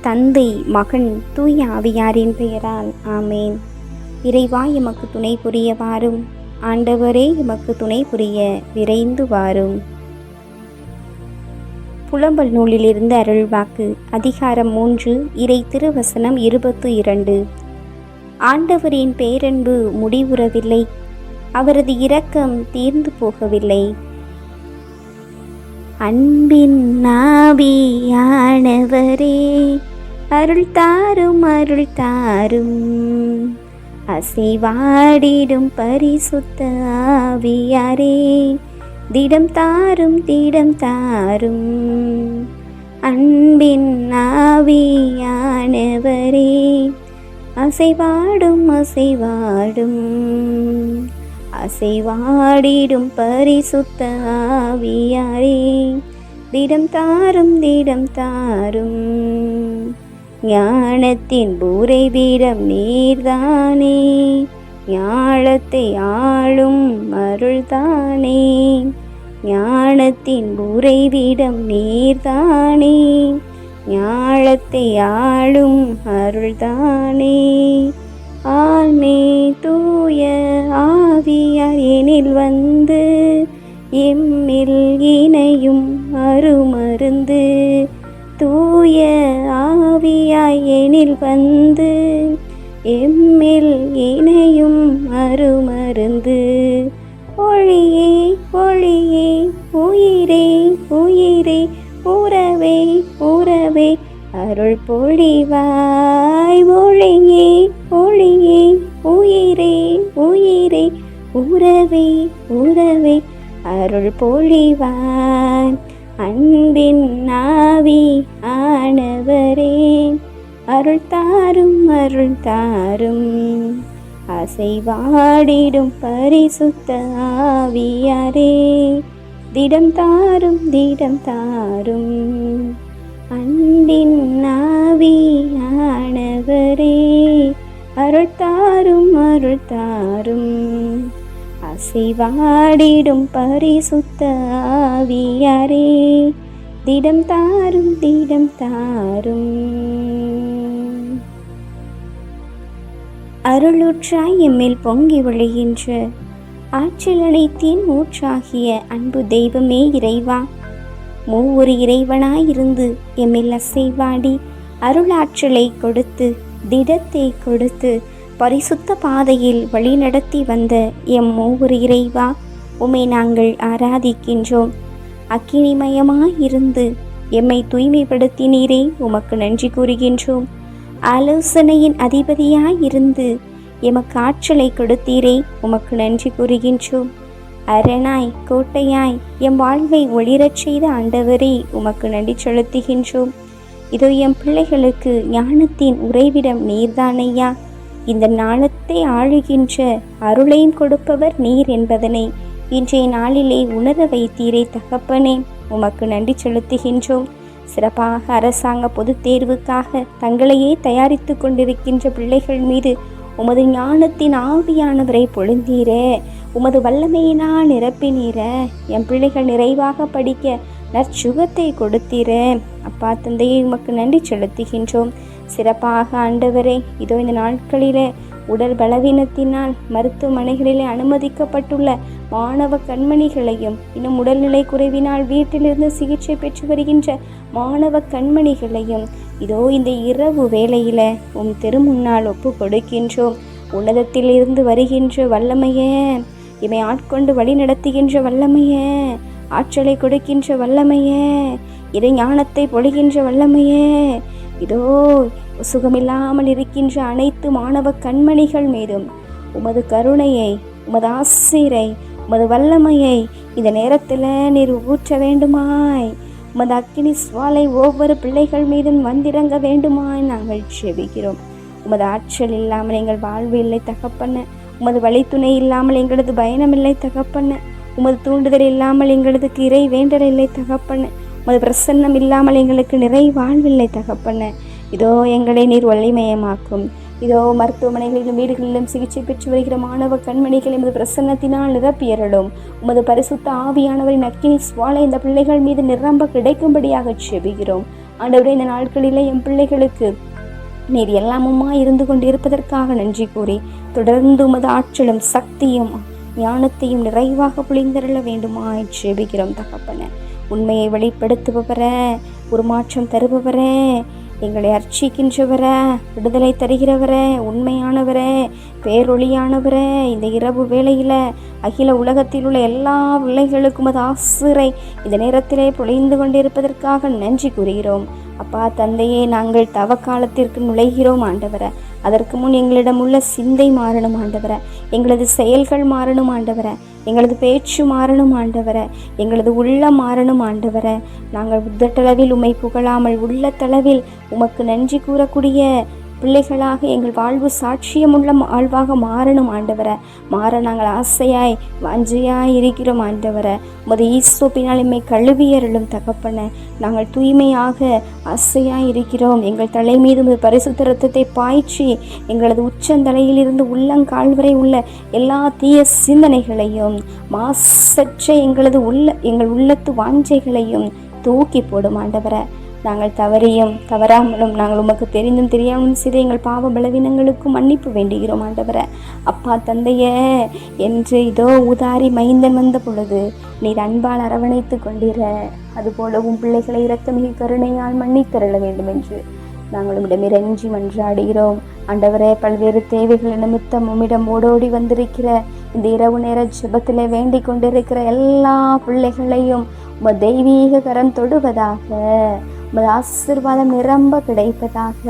தந்தை மகன் தூய ஆவியாரின் பெயரால் ஆமேன். இறைவா எமக்கு துணை புரிய வாரும். ஆண்டவரே எமக்கு துணை புரிய விரைந்து வாரும். புலம்பல் நூலிலிருந்து அருள்வாக்கு அதிகாரம் மூன்று இறை திருவசனம் இருபத்து இரண்டு. ஆண்டவரின் பேரன்பு முடிவுறவில்லை. அவரது இரக்கம் தீர்ந்து போகவில்லை. அன்பின் நாபியானவரே அருள் தாரும் அருள் தாரும். அசைவாடிடும் பரிசுத்த ஆவியாரே. திடம் தாரும் திடம் தாரும். அன்பின் ஆவியானவரே. அசைவாடும் அசைவாடும். அசைவாடிடும் பரிசுத்த ஆவியாரே. திடம் தாரும் திடம் தாரும். ஞானத்தின் பூரை வீரம் நீர்தானே. ஞாழத்தை ஆளும் அருள்தானே. ஞானத்தின் பூரை வீடம் நீர்தானே. ஞாழத்தை ஆளும் அருள்தானே. ஆமே தூய ஆவியார் வந்து எம்மில் இணையும் அருமருந்து தூ தூய ஆவியாய் எனில் வந்து எம்மில் இணையும் அருமருந்து ஒளியே ஒளியே உயிரே உயிரே உறவே உறவே அருள் பொழிவாய். ஒளியே ஒளியே உயிரே உயிரே உறவே உறவே அருள் பொழிவாய். அன்பின் நாவி ஆனவரே அருள் தாரும் அருள் தாரும். அசைவாடிடும் பரிசுத்த ஆவியாரே திடம் தாரும் திடம் தாரும். அன்பின் நாவி ஆனவரே அருள் தாரும் அருள் தாரும். அசைவாடிடும் பரிசுத்த ஆவியாரே. திடம் தாரும் திடம் தாரும். அருளுற்றாய் எம்மில் பொங்கி விழுகின்ற ஆற்றல் அனைத்தின் ஊற்றாகிய அன்பு தெய்வமே இறைவா. மூவொரு இறைவனாயிருந்து எம்மில் அசைவாடி அருளாற்றலை கொடுத்து திடத்தை கொடுத்து பரிசுத்த பாதையில் வழிநடத்தி வந்த எம் மூவொரு இறைவா உம்மை நாங்கள் ஆராதிக்கின்றோம். அக்கினிமயமாயிருந்து எம்மை தூய்மைப்படுத்தினீரே உமக்கு நன்றி கூறுகின்றோம். ஆலோசனையின் அதிபதியாயிருந்து எமக்கு ஆற்றலை கொடுத்தீரே உமக்கு நன்றி கூறுகின்றோம். அரணாய் கோட்டையாய் எம் வாழ்வை ஒளிரச் செய்த ஆண்டவரே உமக்கு நன்றி செலுத்துகின்றோம். இதோ எம் பிள்ளைகளுக்கு ஞானத்தின் உறைவிடம் நீர்தானையா இந்த நாணத்தை ஆளுகின்ற அருளையும் கொடுப்பவர் நீர் என்பதனை. இன்றைய நாளிலே உணர வைத்தீரே தகப்பனே உமக்கு நன்றி செலுத்துகின்றோம். சிறப்பாக அரசாங்க பொதுத் தேர்வுக்காக தங்களையே தயாரித்து கொண்டிருக்கின்ற பிள்ளைகள் மீது உமது ஞானத்தின் ஆவியானவரை பொழுந்தீர. உமது வல்லமையினால் நிரப்பினீர. என் பிள்ளைகள் நிறைவாக படிக்க நற்சுகத்தை கொடுத்தீர. அப்பா தந்தையை உமக்கு நன்றி செலுத்துகின்றோம். சிறப்பாக ஆண்டவரே இதோ இந்த நாட்களிலே உடல் பலவீனத்தினால் மருத்துவமனைகளிலே அனுமதிக்கப்பட்டுள்ள மாணவ கண்மணிகளையும் இன்னும் உடல்நிலை குறைவினால் வீட்டிலிருந்து சிகிச்சை பெற்று வருகின்ற மாணவ கண்மணிகளையும் இதோ இந்த இரவு வேளையில உம் திருமுன்னால் ஒப்பு கொடுக்கின்றோம் உன்னதத்திலிருந்து வருகின்ற வல்லமையே இமை ஆட்கொண்டு வழி நடத்துகின்ற வல்லமையே ஆற்றலை கொடுக்கின்ற வல்லமையே இறை ஞானத்தை பொழிகின்ற வல்லமையே இதோ சுகமில்லாமல் இருக்கின்ற அனைத்து மாணவ கண்மணிகள் மீதும் உமது கருணையை உமது ஆசிரை உமது வல்லமையை இந்த நேரத்தில் நீர் ஊற்ற வேண்டுமாய். உமது அக்கினி சுவாலை ஒவ்வொரு பிள்ளைகள் மீதும் வந்திறங்க வேண்டுமாய் நாங்கள் செபிக்கிறோம். உமது ஆற்றல் இல்லாமல் எங்கள் வாழ்வு இல்லை தகப்பண்ண உமது வழித்துணை இல்லாமல் எங்களது பயணம் இல்லை தகப்பண்ண உமது தூண்டுதல் இல்லாமல் எங்களதுக்கு இறை வேண்டல் இல்லை தகப்பண்ண உமது பிரசன்னம் இல்லாமல் எங்களுக்கு நிறை வாழ்வில்லை தகப்பன. இதோ எங்களை நீர் வள்ளிமயமாக்கும் இதோ மருத்துவமனைகளிலும் வீடுகளிலும் சிகிச்சை பெற்று வருகிற மாணவ கண்மணிகள் எமது பிரசன்னத்தினால் நிரப்பியறலும் உமது பரிசுத்த ஆவியானவரின் அக்கினி சுவாலை இந்த பிள்ளைகள் மீது நிரம்ப கிடைக்கும்படியாக செபிகிறோம் ஆண்டவரே இந்த நாட்களிலே என் பிள்ளைகளுக்கு நீர் எல்லாமுமா இருந்து கொண்டு இருப்பதற்காக நன்றி கூறி தொடர்ந்து உமது ஆற்றலும் சக்தியும் ஞானத்தையும் நிறைவாக புளிந்தருள வேண்டுமா ஜெபிக்கிறோம் தகப்பன. உண்மையை வெளிப்படுத்துபவர ஒரு மாற்றம் தருபவரே எங்களை அர்ச்சிக்கின்றவரே விடுதலை தருகிறவரே உண்மையானவரே பேரொளியானவரே இந்த இரவு வேளையில் அகில உலகத்தில் உள்ள எல்லா பிள்ளைகளுக்கும் அது ஆசிரை. இந்த நேரத்திலே பொழிந்து கொண்டிருப்பதற்காக நன்றி கூறுகிறோம். அப்பா தந்தையே நாங்கள் தவ காலத்திற்கு நுழைகிறோம் ஆண்டவரை. அதற்கு முன் எங்களிடம் உள்ள சிந்தை மாறணும் ஆண்டவரை. எங்களது செயல்கள் மாறணும் ஆண்டவரை. எங்களது பேச்சு மாறணும் ஆண்டவரை. எங்களது உள்ள மாறணும் ஆண்டவரை. நாங்கள் உத்தட்டளவில் உமை புகழாமல் உள்ளத்தளவில் உமக்கு நன்றி கூறக்கூடிய பிள்ளைகளாக எங்கள் வாழ்வு சாட்சியமுள்ள வாழ்வாக மாறணும் ஆண்டவரை. மாற நாங்கள் ஆசையாய் வாஞ்சையாய் இருக்கிறோம் ஆண்டவரை. உமது ஈஸ்வப்பினால் எம்மை கழுவியருளும் தகப்பன. நாங்கள் தூய்மையாக ஆசையாய் இருக்கிறோம். எங்கள் தலை மீது உமது பரிசுத்த ரத்தத்தை பாய்ச்சி எங்களது உச்சந்தலையிலிருந்து உள்ளங்கால் வரை உள்ள எல்லா தீய சிந்தனைகளையும் மாசற்ற எங்களது உள்ள எங்கள் உள்ளத்து வாஞ்சைகளையும் தூக்கி போடும் ஆண்டவரை. நாங்கள் தவறியும் தவறாமலும் நாங்கள் உமக்கு தெரிந்தும் தெரியாமலும் செய்த எங்கள் பாவ பலவீனங்களுக்கும் மன்னிப்பு வேண்டுகிறோம் ஆண்டவரை. அப்பா தந்தையே என்று இதோ உதாரி மைந்தன் வந்த பொழுது நீர் அன்பால் அரவணைத்து கொண்டிர. அதுபோல உன் பிள்ளைகளை இரக்கமிகு கருணையால் மன்னித்தருள வேண்டும் என்று நாங்கள் உம்மிடம் இறைஞ்சி மன்றாடுகிறோம். ஆண்டவரே பல்வேறு தேவைகள் நிமித்தம் உம்மிடம் ஓடோடி வந்திருக்கிற இந்த இரவு நேர ஜெபத்திலே வேண்டிக் கொண்டிருக்கிற எல்லா பிள்ளைகளையும் உம தெய்வீக கரம் தொடுவதாக. உமது ஆசீர்வாதம் நிரம்ப கிடைப்பதாக.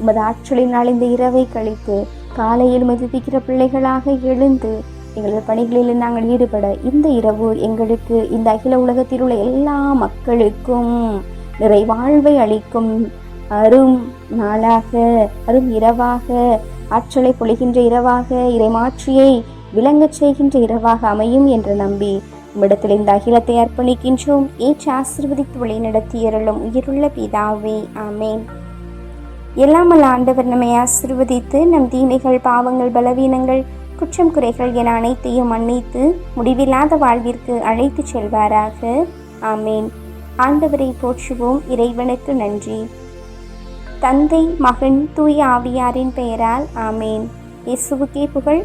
உமது ஆற்றலினால் இந்த இரவை கழித்து காலையில் மதிப்பிக்கிற பிள்ளைகளாக எழுந்து எங்களது பணிகளில் நாங்கள் ஈடுபட இந்த இரவு எங்களுக்கு இந்த அகில உலகத்தில் உள்ள எல்லா மக்களுக்கும் நிறைவாழ்வை அளிக்கும் அரும் நாளாக அரும் இரவாக ஆற்றலை பொழிகின்ற இரவாக இறைமாற்றியை விளங்கச் செய்கின்ற இரவாக அமையும் என்று நம்பி உம்மிடத்தில் இந்த அகிலத்தை அர்ப்பணிக்கின்றோம். ஏற்று ஆசிர்வதித்து வழி நடத்தியருளும் உயிருள்ள பிதாவே ஆமேன். எல்லாமல் ஆண்டவர் நம்மை ஆசிர்வதித்து நம் தீமைகள் பாவங்கள் பலவீனங்கள் குற்றம் குறைகள் என அனைத்தையும் மன்னித்து முடிவில்லாத வாழ்விற்கு அழைத்துச் செல்வாராக ஆமேன். ஆண்டவரை போற்றுவோம். இறைவனுக்கு நன்றி. தந்தை மகன் தூய ஆவியாரின் பெயரால் ஆமேன். இயேசுவுக்கே புகழ்.